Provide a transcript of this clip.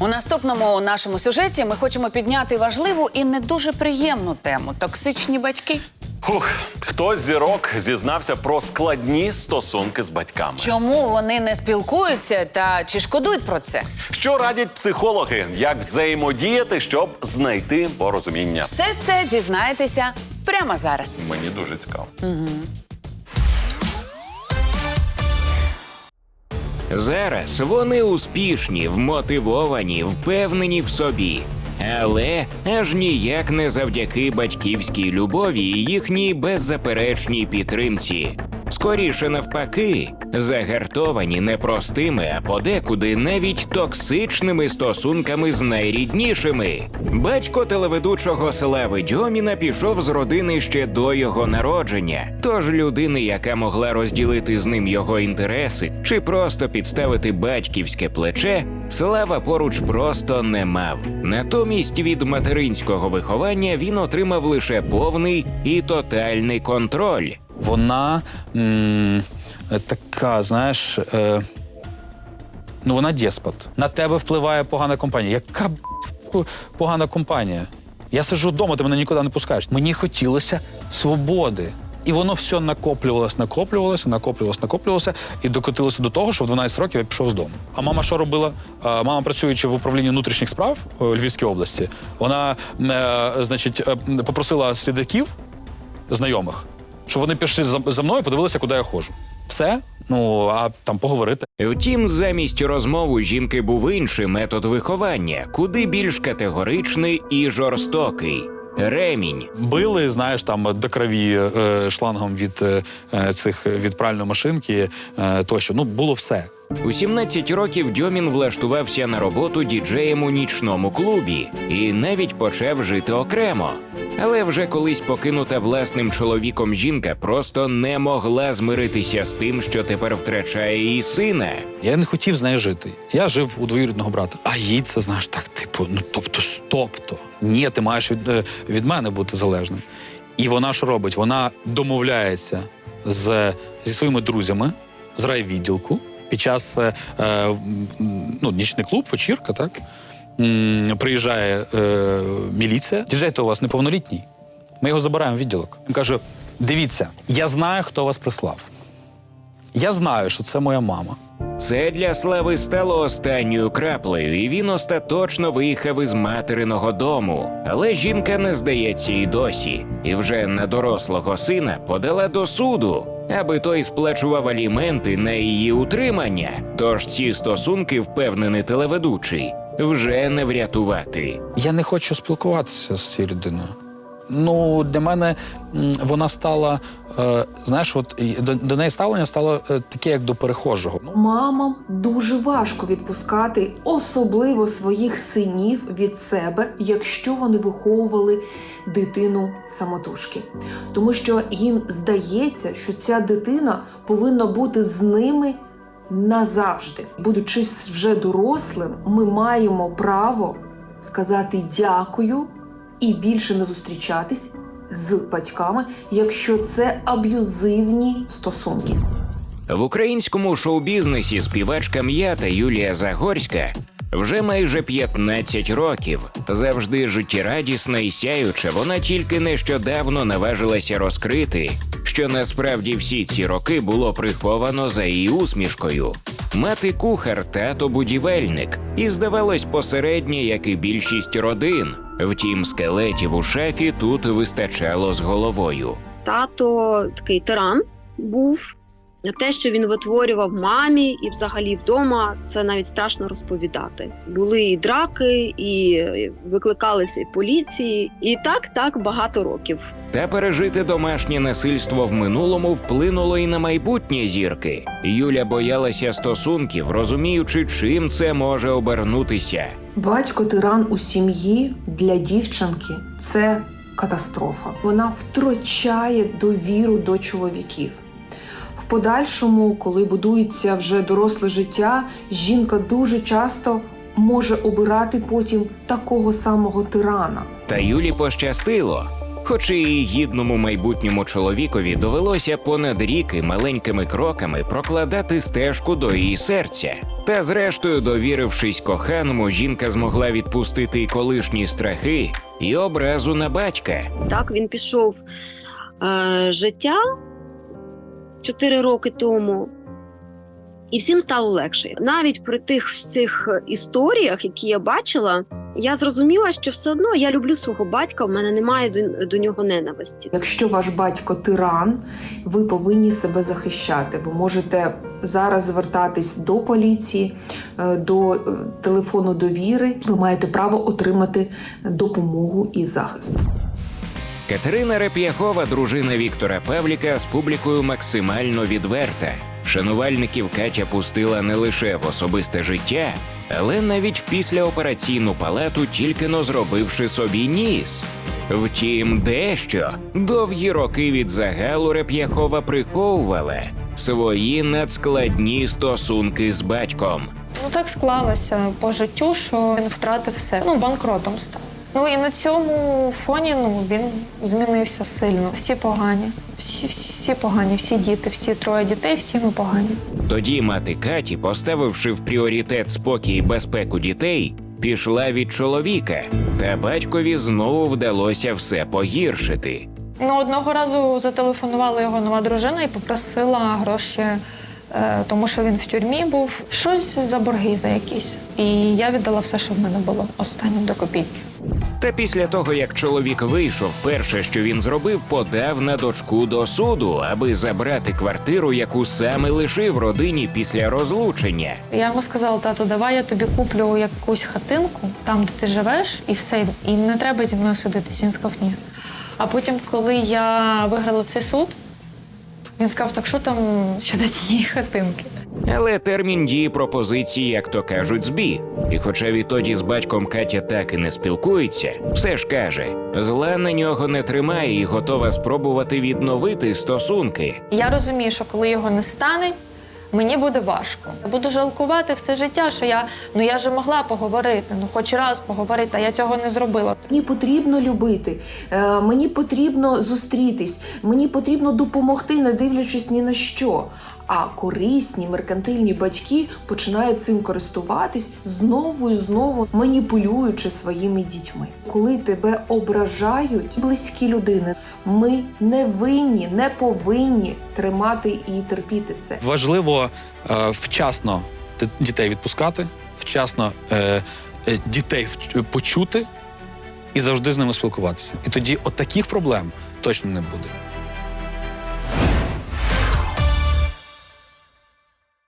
У наступному нашому сюжеті ми хочемо підняти важливу і не дуже приємну тему токсичні батьки. Фух, хтось зірок зізнався про складні стосунки з батьками. Чому вони не спілкуються та чи шкодують про це? Що радять психологи, як взаємодіяти, щоб знайти порозуміння? Все це дізнаєтеся прямо зараз. Мені дуже цікаво. Зараз вони успішні, вмотивовані, впевнені в собі. Але аж ніяк не завдяки батьківській любові і їхній беззаперечній підтримці. Скоріше навпаки, загартовані непростими, а подекуди навіть токсичними стосунками з найріднішими. Батько телеведучого Слави Дьоміна пішов з родини ще до його народження. Тож людини, яка могла розділити з ним його інтереси чи просто підставити батьківське плече, Слава поруч просто не мав. Натомість від материнського виховання він отримав лише повний і тотальний контроль. Вона м, така, знаєш, е, ну вона деспот. На тебе впливає погана компанія. Яка б, погана компанія? Я сиджу вдома, ти мене нікуди не пускаєш. Мені хотілося свободи. І воно все накоплювалося, накоплювалося, накоплювалося, накоплювалося і докотилося до того, що в 12 років я пішов з дому. А мама що робила? Мама, працюючи в управлінні внутрішніх справ у Львівській області, вона, е, значить, е, попросила слідаків знайомих, щоб вони пішли за, мною, подивилися, куди я ходжу. Все, ну а там поговорити. Втім, замість розмови жінки був інший метод виховання, куди більш категоричний і жорстокий ремінь. Били, знаєш, там до крові е, шлангом від е, е, цих від пральної машинки е, тощо. Ну було все. У 17 років Дьомін влаштувався на роботу діджеєм у нічному клубі і навіть почав жити окремо. Але вже колись покинута власним чоловіком жінка просто не могла змиритися з тим, що тепер втрачає її сина. Я не хотів з нею жити. Я жив у двоюрідного брата. А їй це знаєш так, типу, ну тобто, тобто, ні, ти маєш від, е, від мене бути залежним. І вона що робить? Вона домовляється з, зі своїми друзями з райвідділку під час е, е, ну, нічний клуб, вечірка, так? М, Приїжджає е, міліція. Діджей, то у вас неповнолітній. Ми його забираємо в відділок. Він каже: дивіться, я знаю, хто вас прислав. Я знаю, що це моя мама. Це для слави стало останньою краплею, і він остаточно виїхав із материного дому. Але жінка не здається і досі, і вже на дорослого сина подала до суду, аби той сплачував аліменти на її утримання. Тож ці стосунки, впевнений телеведучий, вже не врятувати. Я не хочу спілкуватися з цією людиною. Ну, для мене вона стала, е, знаєш, от до, до неї ставлення стало е, таке, як до перехожого. Ну, Мамам дуже важко відпускати, особливо своїх синів від себе, якщо вони виховували дитину самотужки. Тому що їм здається, що ця дитина повинна бути з ними назавжди. Будучи вже дорослим, ми маємо право сказати дякую і більше не зустрічатись з батьками, якщо це аб'юзивні стосунки. В українському шоу-бізнесі співачка м'ята Юлія Загорська вже майже 15 років. Завжди життєрадісна і сяюча, вона тільки нещодавно наважилася розкрити, що насправді всі ці роки було приховано за її усмішкою. Мати кухар, тато будівельник, і здавалось посереднє, як і більшість родин. Втім, скелетів у шафі тут вистачало з головою. тато такий тиран був. Те, що він витворював мамі і взагалі вдома, це навіть страшно розповідати. Були і драки, і викликалися і поліції, і так так багато років. Та пережити домашнє насильство в минулому вплинуло і на майбутнє зірки. Юля боялася стосунків, розуміючи, чим це може обернутися. Батько тиран у сім'ї для дівчинки це катастрофа. Вона втрачає довіру до чоловіків. Подальшому, коли будується вже доросле життя, жінка дуже часто може обирати потім такого самого тирана. Та Юлі пощастило. Хоч і гідному майбутньому чоловікові довелося понад ріки маленькими кроками прокладати стежку до її серця. Та зрештою, довірившись коханому, жінка змогла відпустити й колишні страхи і образу на батька. Так, він пішов е, життя 4 роки тому, і всім стало легше. Навіть при тих всіх історіях, які я бачила, я зрозуміла, що все одно я люблю свого батька, в мене немає до, до нього ненависті. Якщо ваш батько тиран, ви повинні себе захищати. Ви можете зараз звертатись до поліції, е, до е, телефону довіри. Ви маєте право отримати допомогу і захист. Катерина Реп'яхова, дружина Віктора Павліка, з публікою максимально відверта. Шанувальників Катя пустила не лише в особисте життя, але навіть в післяопераційну палату, тільки но зробивши собі ніс. Втім, дещо довгі роки від загалу Реп'яхова приховувала свої надскладні стосунки з батьком. Ну так склалося по життю, що він втратив все. Ну, банкротом став. Ну і на цьому фоні ну він змінився сильно. Всі погані, всі, всі, всі погані, всі діти, всі троє дітей, всі ми погані. Тоді мати Каті, поставивши в пріоритет спокій і безпеку дітей, пішла від чоловіка, та батькові знову вдалося все погіршити. Ну одного разу зателефонувала його нова дружина і попросила гроші, е, тому що він в тюрмі був. Щось за борги за якісь. І я віддала все, що в мене було останнім до копійки. Та після того, як чоловік вийшов, перше, що він зробив, подав на дочку до суду, аби забрати квартиру, яку саме лишив родині після розлучення. Я йому сказала, тату, давай я тобі куплю якусь хатинку, там, де ти живеш, і все, і не треба зі мною судитись. Він сказав ні. А потім, коли я виграла цей суд, він сказав, так що там щодо тієї хатинки? Але термін дії пропозиції, як то кажуть, збіг. І хоча відтоді з батьком Катя так і не спілкується, все ж каже, зла на нього не тримає і готова спробувати відновити стосунки. Я розумію, що коли його не стане, мені буде важко. Я буду жалкувати все життя, що я ну я ж могла поговорити, ну хоч раз поговорити, а я цього не зробила. Мені потрібно любити, е, мені потрібно зустрітись, мені потрібно допомогти, не дивлячись ні на що. А корисні меркантильні батьки починають цим користуватись знову і знову маніпулюючи своїми дітьми. Коли тебе ображають близькі людини, ми не винні, не повинні тримати і терпіти це. Важливо е, вчасно дітей відпускати, вчасно е, е, дітей почути і завжди з ними спілкуватися. І тоді от таких проблем точно не буде.